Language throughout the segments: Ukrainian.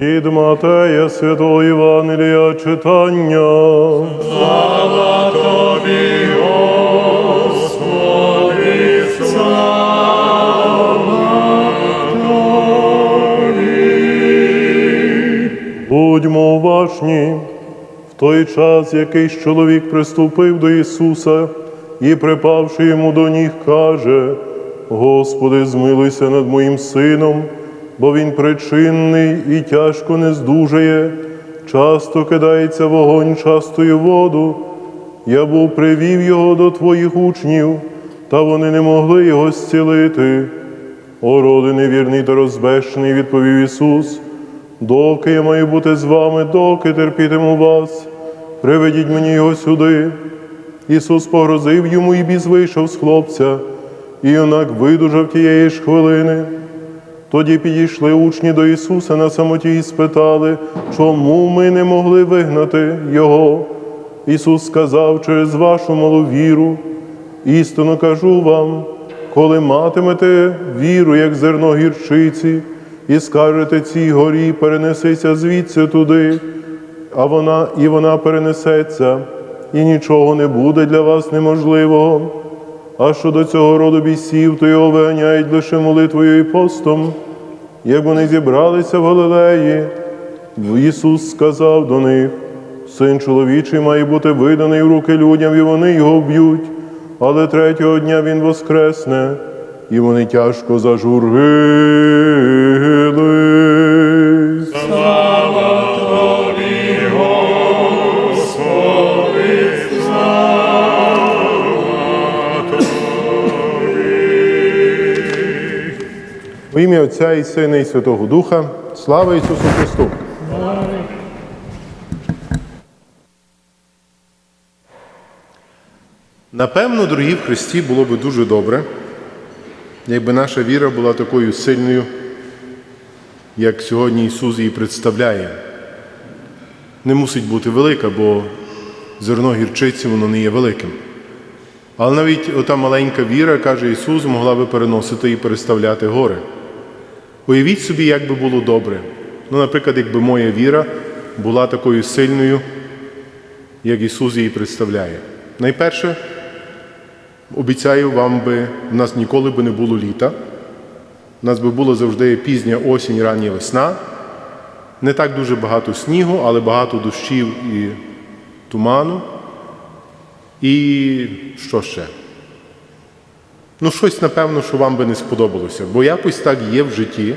Від Матея Святого Євангелія читання. Слава тобі, Господи, слава тобі. Будьмо уважні. В той час якийсь чоловік приступив до Ісуса і, припавши йому до ніг, каже: Господи, змилуйся над моїм сином, бо він причинний і тяжко не здужає, часто кидається вогонь, часто й у воду. Я був привів його до твоїх учнів, та вони не могли його зцілити. О, роди невірний та розбещений, відповів Ісус. Доки я маю бути з вами, доки терпітиму вас, приведіть мені його сюди. Ісус погрозив йому і біс вийшов з хлопця, і юнак видужав тієї ж хвилини. Тоді підійшли учні до Ісуса на самоті і спитали, чому ми не могли вигнати Його. Ісус сказав через вашу малу віру. Істинно кажу вам, коли матимете віру, як зерно гірчиці, і скажете цій горі, перенесися звідси туди, а вона і вона перенесеться, і нічого не буде для вас неможливого. А щодо цього роду бісів, то його виганяють лише молитвою і постом. Як вони зібралися в Галилеї, Ісус сказав до них: Син чоловічий має бути виданий в руки людям, і вони його вб'ють, але третього дня Він воскресне, і вони тяжко зажурились. Ім'я Отця і Сина, і Святого Духа. Слава Ісусу Христу! Напевно, дорогі в Христі, було би дуже добре, якби наша віра була такою сильною, як сьогодні Ісус її представляє. Не мусить бути велика, бо зерно гірчиці воно не є великим. Але навіть ота маленька віра, каже Ісус, могла би переносити і переставляти гори. Уявіть собі, як би було добре. Ну, наприклад, якби моя віра була такою сильною, як Ісус її представляє. Найперше, обіцяю вам би, в нас ніколи би не було літа. У нас би було завжди пізня осінь, рання весна. Не так дуже багато снігу, але багато дощів і туману. І що ще? Ну, щось, напевно, що вам би не сподобалося. Бо якось так є в житті,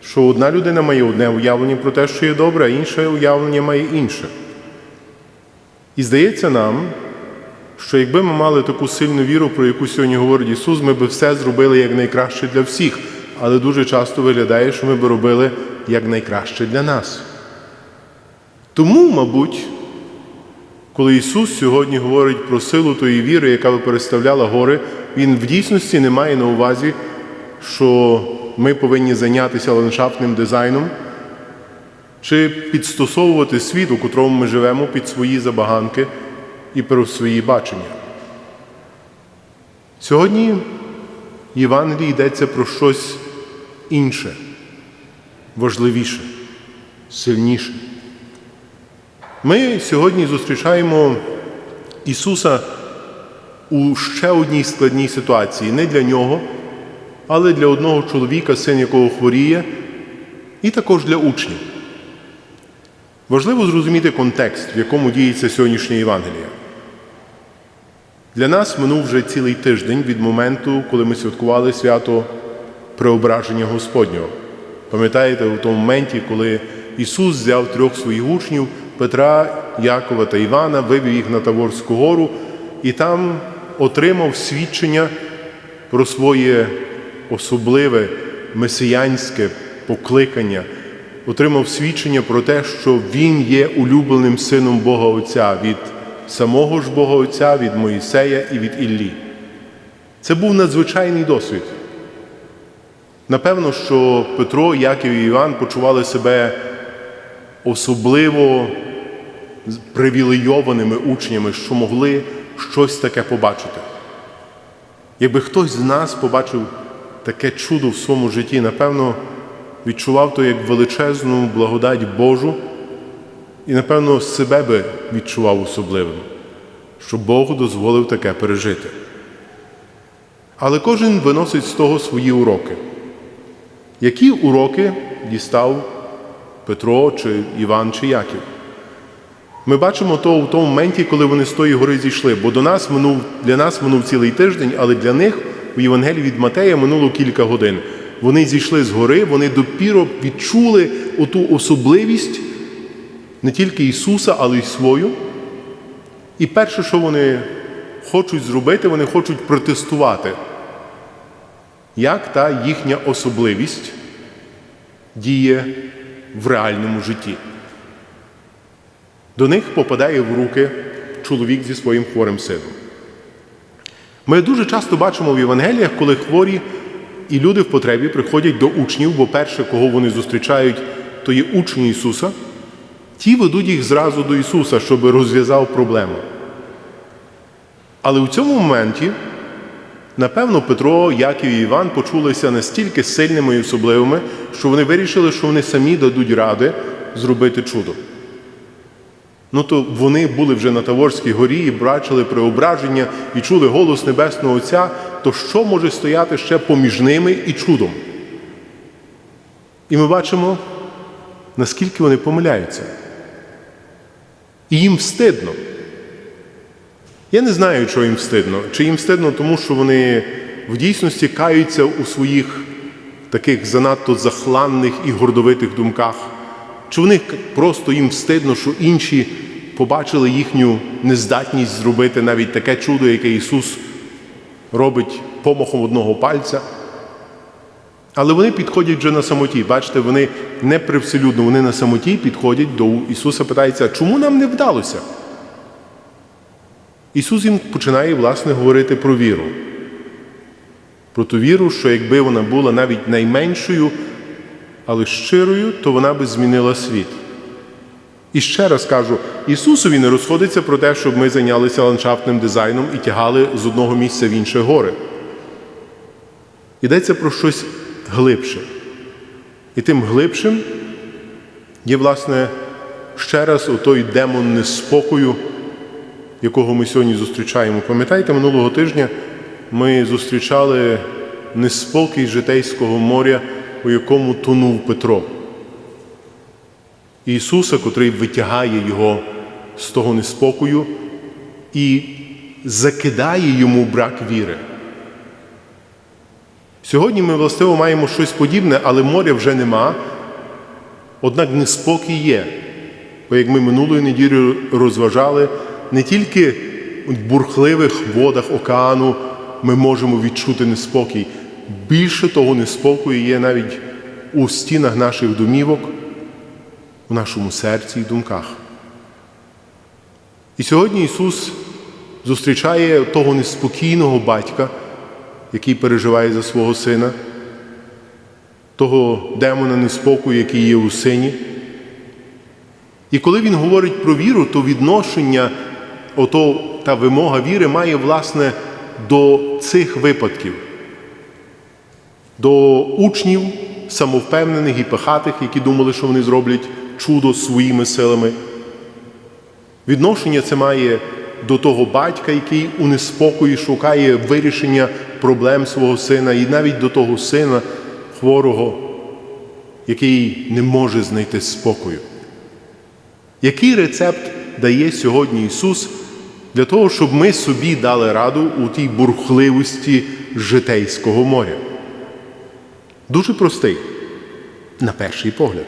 що одна людина має одне уявлення про те, що є добре, а інше уявлення має інше. І здається нам, що якби ми мали таку сильну віру, про яку сьогодні говорить Ісус, ми би все зробили як найкраще для всіх. Але дуже часто виглядає, що ми би робили як найкраще для нас. Тому, мабуть, коли Ісус сьогодні говорить про силу тої віри, яка би переставляла гори, Він в дійсності не має на увазі, що ми повинні зайнятися ландшафтним дизайном чи підстосовувати світ, у котрому ми живемо, під свої забаганки і про свої бачення. Сьогодні в Євангелії йдеться про щось інше, важливіше, сильніше. Ми сьогодні зустрічаємо Ісуса у ще одній складній ситуації, не для нього, але для одного чоловіка, син якого хворіє, і також для учнів. Важливо зрозуміти контекст, в якому діється сьогоднішнє Євангеліє. Для нас минув вже цілий тиждень від моменту, коли ми святкували свято Преображення Господнього. Пам'ятаєте, у тому моменті, коли Ісус взяв трьох своїх учнів Петра, Якова та Івана, вивів їх на Таворську гору і там отримав свідчення про своє особливе месіянське покликання, отримав свідчення про те, що Він є улюбленим сином Бога Отця від самого ж Бога Отця, від Моїсея і від Іллі. Це був надзвичайний досвід. Напевно, що Петро, Яків і Іван почували себе особливо привілейованими учнями, що могли щось таке побачити. Якби хтось з нас побачив таке чудо в своєму житті, напевно, відчував то як величезну благодать Божу і, напевно, себе би відчував особливим, що Бог дозволив таке пережити. Але кожен виносить з того свої уроки. Які уроки дістав Петро чи Іван чи Яків? Ми бачимо то в тому моменті, коли вони з тої гори зійшли, бо до нас минув, для нас минув цілий тиждень, але для них у Євангелії від Матея минуло кілька годин. Вони зійшли з гори, вони допіро відчули оту особливість не тільки Ісуса, але й свою. І перше, що вони хочуть зробити, вони хочуть протестувати, як та їхня особливість діє в реальному житті. До них попадає в руки чоловік зі своїм хворим сином. Ми дуже часто бачимо в Євангеліях, коли хворі і люди в потребі приходять до учнів, бо перше, кого вони зустрічають, то є учні Ісуса. Ті ведуть їх зразу до Ісуса, щоб розв'язав проблему. Але у цьому моменті, напевно, Петро, Яків і Іван почулися настільки сильними і особливими, що вони вирішили, що вони самі дадуть ради зробити чудо. Ну то вони були вже на Таворській горі і бачили преображення і чули голос Небесного Отця, то що може стояти ще поміж ними і чудом? І ми бачимо, наскільки вони помиляються. І їм встидно. Я не знаю, що їм встидно. Чи їм встидно, тому що вони в дійсності каються у своїх таких занадто захланних і гордовитих думках. Чи вони просто їм встидно, що інші побачили їхню нездатність зробити навіть таке чудо, яке Ісус робить помахом одного пальця. Але вони підходять вже на самоті. Бачите, вони не привселюдно, вони на самоті підходять до Ісуса, питаються, чому нам не вдалося? Ісус їм починає, власне, говорити про віру. Про ту віру, що якби вона була навіть найменшою, але щирою, то вона би змінила світ. І ще раз кажу, Ісусові не розходиться про те, щоб ми зайнялися ландшафтним дизайном і тягали з одного місця в інше гори. Йдеться про щось глибше. І тим глибшим є, власне, ще раз отой демон неспокою, якого ми сьогодні зустрічаємо. Пам'ятаєте, минулого тижня ми зустрічали неспокій Житейського моря, у якому тонув Петро. Ісуса, котрий витягає його з того неспокою і закидає йому брак віри. Сьогодні ми властиво маємо щось подібне, але моря вже нема. Однак неспокій є. Бо як ми минулої неділі розважали, не тільки в бурхливих водах океану ми можемо відчути неспокій. Більше того неспокою є навіть у стінах наших домівок, у нашому серці і думках. І сьогодні Ісус зустрічає того неспокійного батька, який переживає за свого сина, того демона неспокою, який є у сині. І коли він говорить про віру, то відношення, ото, та вимога віри має власне до цих випадків, до учнів самовпевнених і пихатих, які думали, що вони зроблять чудо своїми силами. Відношення це має до того батька, який у неспокої шукає вирішення проблем свого сина, і навіть до того сина хворого, який не може знайти спокою. Який рецепт дає сьогодні Ісус для того, щоб ми собі дали раду у тій бурхливості житейського моря? Дуже простий, на перший погляд.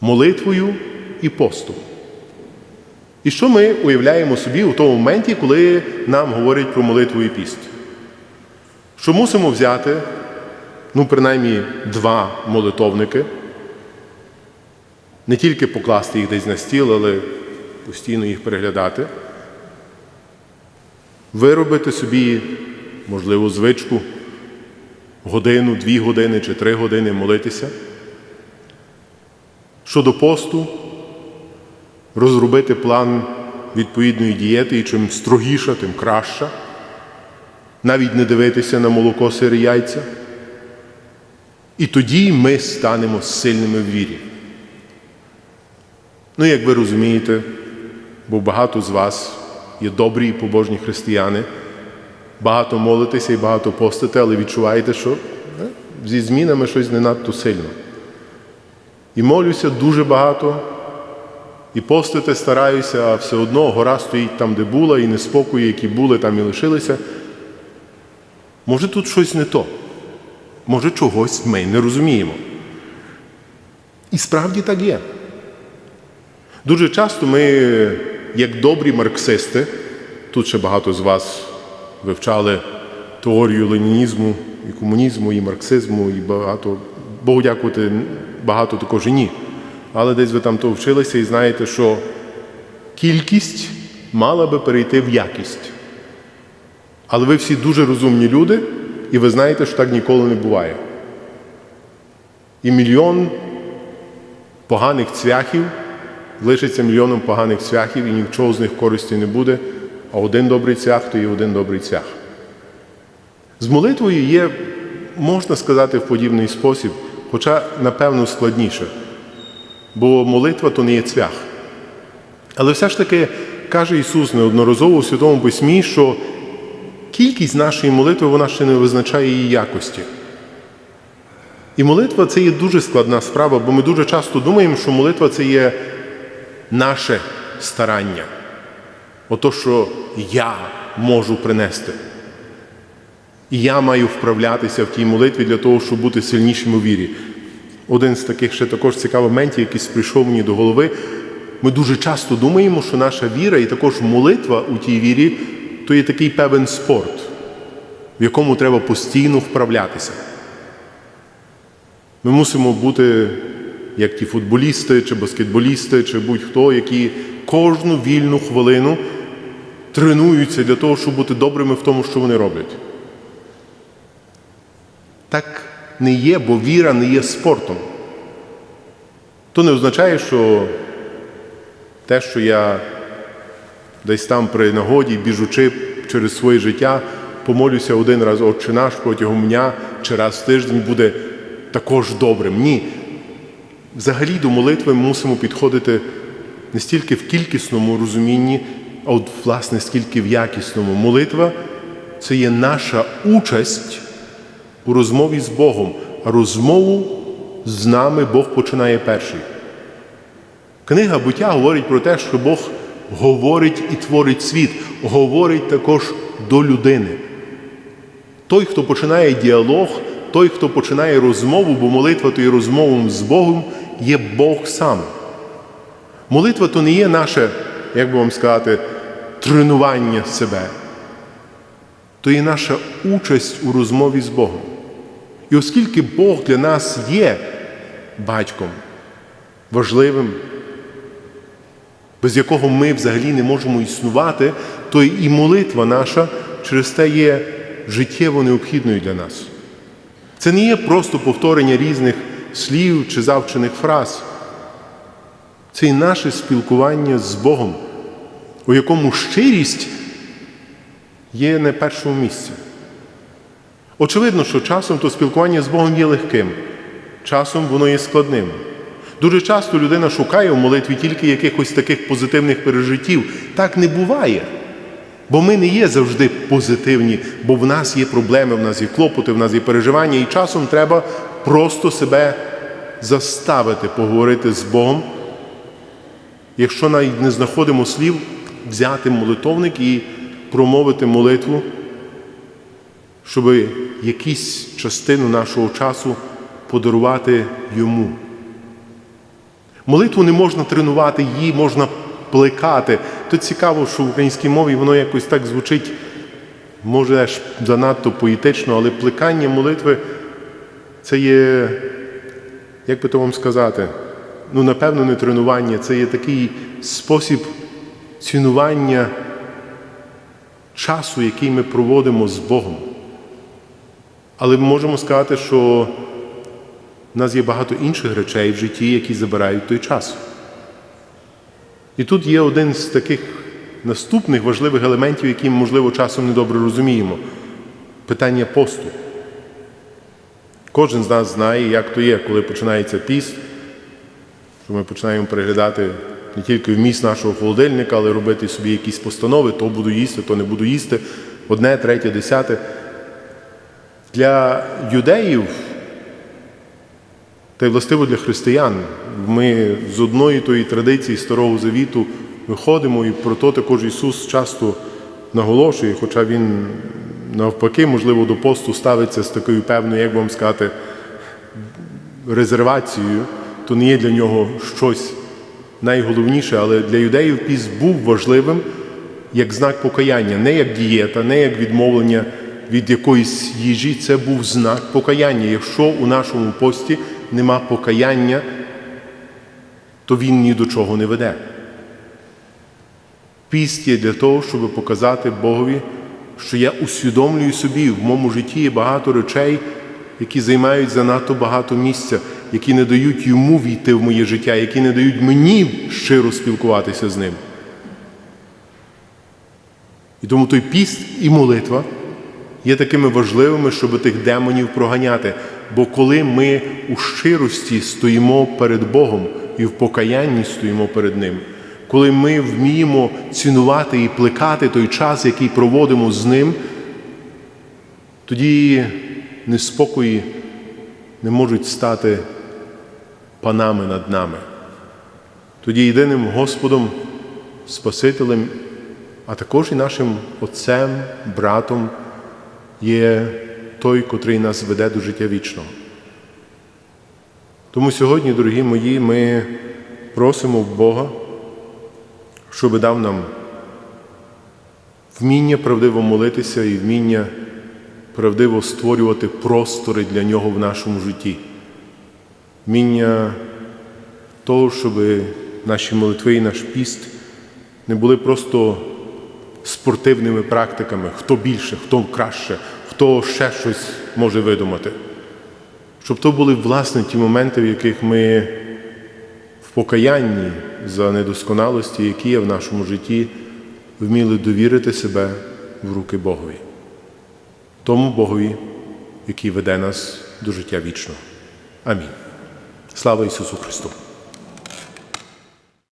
Молитвою і постом. І що ми уявляємо собі у тому моменті, коли нам говорять про молитву і піст? Що мусимо взяти, ну, принаймні, два молитовники, не тільки покласти їх десь на стіл, але постійно їх переглядати, виробити собі, можливо, звичку, годину, дві години чи три години молитися. Щодо посту, розробити план відповідної дієти, і чим строгіша, тим краща. Навіть не дивитися на молоко сири яйця. І тоді ми станемо сильними в вірі. Ну, як ви розумієте, бо багато з вас є добрі і побожні християни, багато молитеся і багато постите, але відчуваєте, що е, зі змінами щось не надто сильно. І молюся дуже багато, і постити стараюся, а все одно гора стоїть там, де була, і неспокої, які були, там і лишилися. Може, тут щось не то. Може, чогось ми не розуміємо. І справді так є. Дуже часто ми, як добрі марксисти, тут ще багато з вас вивчали теорію ленінізму, і комунізму, і марксизму, і багато, Богу дякувати, багато також і ні. Але десь ви там то вчилися і знаєте, що кількість мала би перейти в якість. Але ви всі дуже розумні люди, і ви знаєте, що так ніколи не буває. І мільйон поганих цвяхів лишиться мільйоном поганих цвяхів, і нічого з них користі не буде, один добрий цвях то є один добрий цвях. З молитвою є, можна сказати, в подібний спосіб, хоча, напевно, складніше. Бо молитва то не є цвях. Але все ж таки каже Ісус неодноразово у Святому Письмі, що кількість нашої молитви вона ще не визначає її якості. І молитва це є дуже складна справа, бо ми дуже часто думаємо, що молитва це є наше старання. Ото, що я можу принести. І я маю вправлятися в тій молитві для того, щоб бути сильнішим у вірі. Один з таких ще також цікавих моментів, який прийшов мені до голови. Ми дуже часто думаємо, що наша віра і також молитва у тій вірі то є такий певен спорт, в якому треба постійно вправлятися. Ми мусимо бути як ті футболісти, чи баскетболісти, чи будь-хто, які кожну вільну хвилину тренуються для того, щоб бути добрими в тому, що вони роблять. Так не є, бо віра не є спортом. То не означає, що те, що я десь там при нагоді, біжучи через своє життя, помолюся один раз Отче наш протягом дня чи раз в тиждень буде також добрим. Ні. Взагалі до молитви ми мусимо підходити не стільки в кількісному розумінні, а от, власне, скільки в якісному. Молитва це є наша участь у розмові з Богом, а розмову з нами Бог починає перший. Книга буття говорить про те, що Бог говорить і творить світ, говорить також до людини. Той, хто починає діалог, той, хто починає розмову, бо молитва то є розмовою з Богом, є Бог сам. Молитва то не є наше, як би вам сказати, тренування себе, то є наша участь у розмові з Богом. І оскільки Бог для нас є батьком важливим, без якого ми взагалі не можемо існувати, то і молитва наша через те є життєво необхідною для нас. Це не є просто повторення різних слів чи завчених фраз. Це і наше спілкування з Богом, у якому щирість є на першому місці. Очевидно, що часом то спілкування з Богом є легким, часом воно є складним. Дуже часто людина шукає в молитві тільки якихось таких позитивних пережиттів. Так не буває. Бо ми не є завжди позитивні, бо в нас є проблеми, в нас є клопоти, в нас є переживання, і часом треба просто себе заставити поговорити з Богом. Якщо навіть не знаходимо слів, взяти молитовник і промовити молитву, щоб якусь частину нашого часу подарувати йому. Молитву не можна тренувати, її можна плекати. То цікаво, що в українській мові воно якось так звучить, може аж занадто поетично, але плекання молитви це є, як би то вам сказати, ну, напевно, не тренування, це є такий спосіб цінування часу, який ми проводимо з Богом. Але ми можемо сказати, що в нас є багато інших речей в житті, які забирають той час. І тут є один з таких наступних важливих елементів, які ми, можливо, часом недобре розуміємо питання посту. Кожен з нас знає, як то є, коли починається піст, що ми починаємо переглядати не тільки вміст нашого холодильника, але робити собі якісь постанови, то буду їсти, то не буду їсти, одне, третє, десяте. Для юдеїв, та й властиво для християн, ми з одної тої традиції Старого Завіту виходимо, і про то також Ісус часто наголошує, хоча Він навпаки, можливо, до посту ставиться з такою певною, як вам сказати, резервацією, то не є для нього щось найголовніше, але для юдеїв піст був важливим як знак покаяння, не як дієта, не як відмовлення від якоїсь їжі. Це був знак покаяння. Якщо у нашому пості нема покаяння, то він ні до чого не веде. Піст є для того, щоб показати Богові, що я усвідомлюю собі, в моєму житті є багато речей, які займають занадто багато місця, які не дають йому війти в моє життя, які не дають мені щиро спілкуватися з ним. І тому той піст і молитва є такими важливими, щоб тих демонів проганяти. Бо коли ми у щирості стоїмо перед Богом і в покаянні стоїмо перед Ним, коли ми вміємо цінувати і плекати той час, який проводимо з Ним, тоді неспокої не можуть стати панами над нами. Тоді єдиним Господом, Спасителем, а також і нашим Отцем, братом є той, котрий нас веде до життя вічного. Тому сьогодні, дорогі мої, ми просимо Бога, щоб дав нам вміння правдиво молитися і вміння правдиво створювати простори для нього в нашому житті. Вміння того, щоб наші молитви і наш піст не були просто спортивними практиками, хто більше, хто краще, хто ще щось може видумати. Щоб то були власне ті моменти, в яких ми в покаянні за недосконалості, які є в нашому житті, вміли довірити себе в руки Богові. Тому Богові, який веде нас до життя вічного. Амінь. Слава Ісусу Христу!